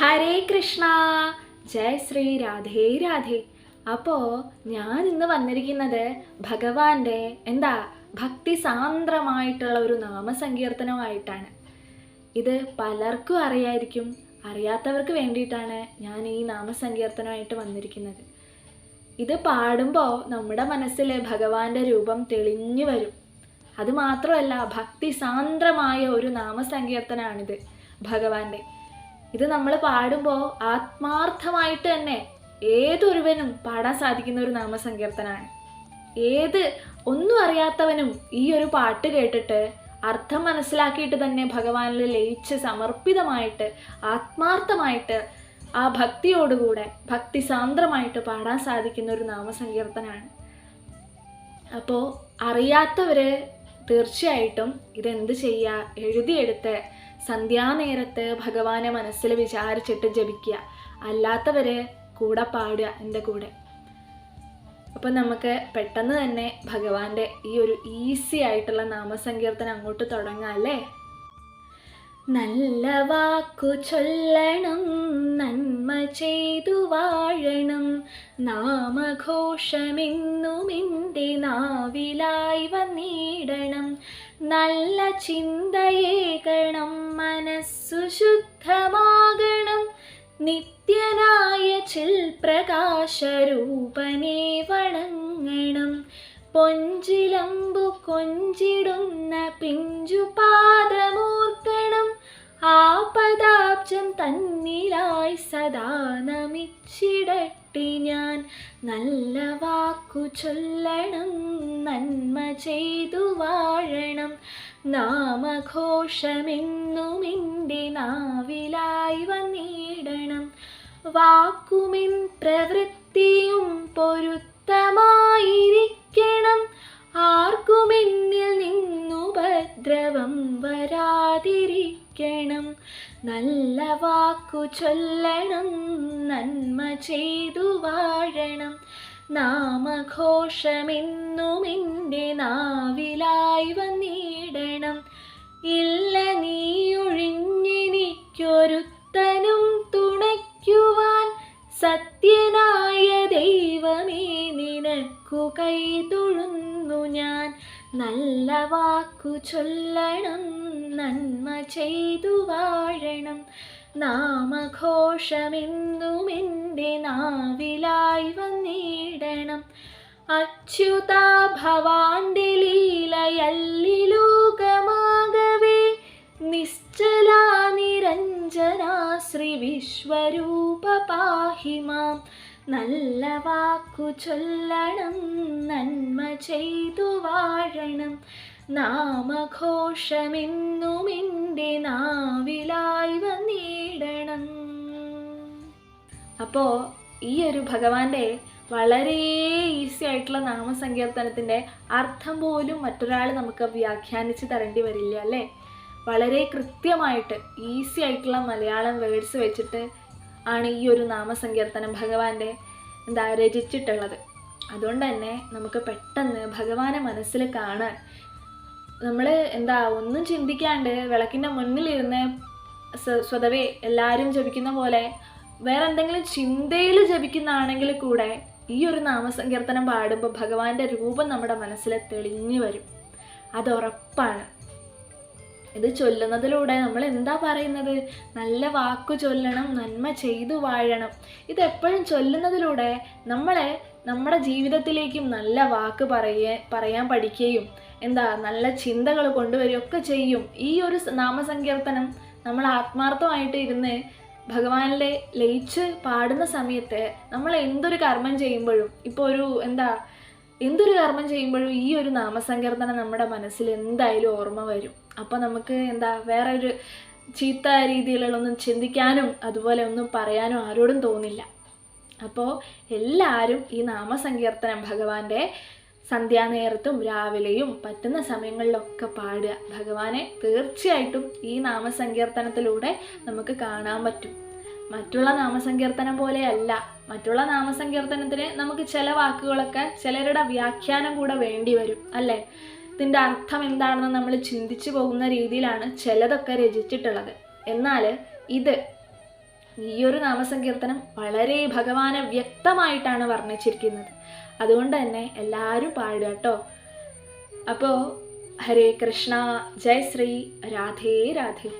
ഹരേ കൃഷ്ണ. ജയ ശ്രീ രാധേ രാധേ. അപ്പോൾ ഞാൻ ഇന്ന് വന്നിരിക്കുന്നത് ഭഗവാന്റെ എന്താ ഭക്തി സാന്ദ്രമായിട്ടുള്ള ഒരു നാമസങ്കീർത്തനമായിട്ടാണ്. ഇത് പലർക്കും അറിയായിരിക്കും അറിയാത്തവർക്ക് വേണ്ടിയിട്ടാണ് ഞാൻ ഈ നാമസങ്കീർത്തനമായിട്ട് വന്നിരിക്കുന്നത്. ഇത് പാടുമ്പോൾ നമ്മുടെ മനസ്സിൽ ഭഗവാന്റെ രൂപം തെളിഞ്ഞു വരും. അത് മാത്രമല്ല ഭക്തി സാന്ദ്രമായ ഒരു നാമസങ്കീർത്തനാണിത് ഭഗവാന്റെ. ഇത് നമ്മൾ പാടുമ്പോൾ ആത്മാർത്ഥമായിട്ട് തന്നെ ഏതൊരുവനും പാടാൻ സാധിക്കുന്ന ഒരു നാമസങ്കീർത്തനാണ്. ഏത് ഒന്നും അറിയാത്തവനും ഈ ഒരു പാട്ട് കേട്ടിട്ട് അർത്ഥം മനസ്സിലാക്കിയിട്ട് തന്നെ ഭഗവാനിൽ ലയിച്ച് സമർപ്പിതമായിട്ട് ആത്മാർത്ഥമായിട്ട് ആ ഭക്തിയോടുകൂടെ ഭക്തി സാന്ദ്രമായിട്ട് പാടാൻ സാധിക്കുന്ന ഒരു നാമസങ്കീർത്തനാണ്. അപ്പോൾ അറിയാത്തവർ തീർച്ചയായിട്ടും ഇതെന്ത് ചെയ്യുക എഴുതിയെടുത്ത് സന്ധ്യാനേരത്ത് ഭഗവാനെ മനസ്സിൽ വിചാരിച്ചിട്ട് ജപിക്കുക. അല്ലാത്തവരെ കൂടെ പാടുക എന്റെ കൂടെ. അപ്പം നമുക്ക് പെട്ടെന്ന് തന്നെ ഭഗവാന്റെ ഈ ഒരു ഈസി ആയിട്ടുള്ള നാമസങ്കീർത്തനം അങ്ങോട്ട് തുടങ്ങാം അല്ലേ? നല്ല വാക്കു ചൊല്ലണം നന്മ ചെയ്തു വാഴണം. നാമഘോഷമെന്നും എന്റെ നാവിലായി വന്നിടണം. നല്ല ചിന്തയേകണം മനസ്സു ശുദ്ധമാകണം. നിത്യനായ ചിൽ പ്രകാശരൂപനെ വണങ്ങണം. പൊഞ്ചിലമ്പു കൊഞ്ചിടുന്ന പിഞ്ചു പാദമൂർക്കണം ആ പദാബ്ജം തന്നിലായി സദാ നമിച്ചിടട്ടി ഞാൻ. നല്ല വാക്കു ചൊല്ലണം നന്മ ചെയ്തു വാഴണം. നാമഘോഷമെന്നുമിന്റെ നാവിലായി വന്നിടണം. വാക്കുമിൻ പ്രവൃത്തിയും പൊരുത്തമായിരിക്കണം. നല്ല വാക്കു ചൊല്ലണം നന്മ ചെയ്തു വാഴണം. നാമഘോഷമെന്നും എന്റെ നാവിലായി വന്നിടണം. ഇല്ല നീ ഒഴിഞ്ഞെനിക്കൊരുത്തനും തുണയ്ക്കുവാൻ സത്യനായ ദൈവമേ നിനക്കു കൈതൊഴുന്നു ഞാൻ. നല്ല വാക്കു ചൊല്ലണം നന്മ ചെയ്തു വാഴണം. നാമഘോഷമെന്നുമെന്റെ നാവിലായി വന്നിടണം. അച്യുത ഭവാന്റെ ലീലയല്ലിലോകമാകവേ നിശ്ചല നിരഞ്ജന ശ്രീ വിശ്വരൂപ പാഹിമാം നല്ല വാക്കു ചൊല്ലണം നന്മ ചെയ്തു വാഴണം. നാമഘോഷമെന്നും എന്റെ നാവിലായി വന്നിടണം. അപ്പോൾ ഈ ഒരു ഭഗവാന്റെ വളരെ ഈസി ആയിട്ടുള്ള നാമസങ്കീർത്തനത്തിന്റെ അർത്ഥം പോലും മറ്റൊരാൾ നമുക്ക് വ്യാഖ്യാനിച്ച് തരേണ്ടി വരില്ല അല്ലേ? വളരെ കൃത്യമായിട്ട് ഈസി ആയിട്ടുള്ള മലയാളം വേർഡ്സ് വെച്ചിട്ട് ആണ് ഈ ഒരു നാമസങ്കീർത്തനം ഭഗവാന്റെ എന്താ രചിച്ചിട്ടുള്ളത്. അതുകൊണ്ട് തന്നെ നമുക്ക് പെട്ടെന്ന് ഭഗവാനെ മനസ്സിൽ കാണാൻ നമ്മൾ എന്താ ഒന്നും ചിന്തിക്കാണ്ട് വിളക്കിന്റെ മുന്നിലിരുന്ന് സ്വ- സ്വതവേ എല്ലാവരും ജപിക്കുന്ന പോലെ വേറെ എന്തെങ്കിലും ചിന്തയിൽ ജപിക്കുന്നതാണെങ്കിൽ കൂടെ ഈ ഒരു നാമസങ്കീർത്തനം പാടുമ്പോൾ ഭഗവാന്റെ രൂപം നമ്മുടെ മനസ്സിൽ തെളിഞ്ഞു വരും. അത് ഉറപ്പാണ്. ഇത് ചൊല്ലുന്നതിലൂടെ നമ്മൾ എന്താ പറയുന്നത്? നല്ല വാക്കു ചൊല്ലണം നന്മ ചെയ്തു വാഴണം. ഇതെപ്പോഴും ചൊല്ലുന്നതിലൂടെ നമ്മളെ നമ്മുടെ ജീവിതത്തിലേക്കും നല്ല വാക്ക് പറയ പറയാൻ പഠിക്കുകയും എന്താ നല്ല ചിന്തകൾ കൊണ്ടുവരികയൊക്കെ ചെയ്യും. ഈ ഒരു നാമസങ്കീർത്തനം നമ്മൾ ആത്മാർത്ഥമായിട്ട് ഇരുന്ന് ഭഗവാനിലെ ലയിച്ച് പാടുന്ന സമയത്ത് നമ്മൾ എന്തൊരു കർമ്മം ചെയ്യുമ്പോഴും ഇപ്പോൾ ഒരു എന്താ എന്തൊരു കർമ്മം ചെയ്യുമ്പോഴും ഈ ഒരു നാമസങ്കീർത്തനം നമ്മുടെ മനസ്സിൽ എന്തായാലും ഓർമ്മ വരും. അപ്പോൾ നമുക്ക് എന്താ വേറെ ഒരു ചീത്ത രീതിയിലുള്ള ഒന്നും ചിന്തിക്കാനും അതുപോലെ ഒന്നും പറയാനും ആരോടും തോന്നില്ല. അപ്പോൾ എല്ലാവരും ഈ നാമസങ്കീർത്തനം ഭഗവാന്റെ സന്ധ്യാനേരത്തും രാവിലെയും പറ്റുന്ന സമയങ്ങളിലൊക്കെ പാടുക. ഭഗവാനെ തീർച്ചയായിട്ടും ഈ നാമസങ്കീർത്തനത്തിലൂടെ നമുക്ക് കാണാൻ പറ്റും. മറ്റുള്ള നാമസങ്കീർത്തനം പോലെയല്ല. മറ്റുള്ള നാമസങ്കീർത്തനത്തിന് നമുക്ക് ചില വാക്കുകളൊക്കെ ചിലരുടെ വ്യാഖ്യാനം കൂടെ വേണ്ടി വരും അല്ലേ? ഇതിന്റെ അർത്ഥം എന്താണെന്ന് നമ്മൾ ചിന്തിച്ചു പോകുന്ന രീതിയിലാണ് ചിലതൊക്കെ രചിച്ചിട്ടുള്ളത്. എന്നാൽ ഇത് ഈ ഒരു നാമസങ്കീർത്തനം വളരെ ഭഗവാനെ വ്യക്തമായിട്ടാണ് വർണിച്ചിരിക്കുന്നത്. അതുകൊണ്ട് തന്നെ എല്ലാവരും പാടുക കേട്ടോ അപ്പോൾ ഹരേ കൃഷ്ണ ജയ് ശ്രീ രാധേ രാധേ.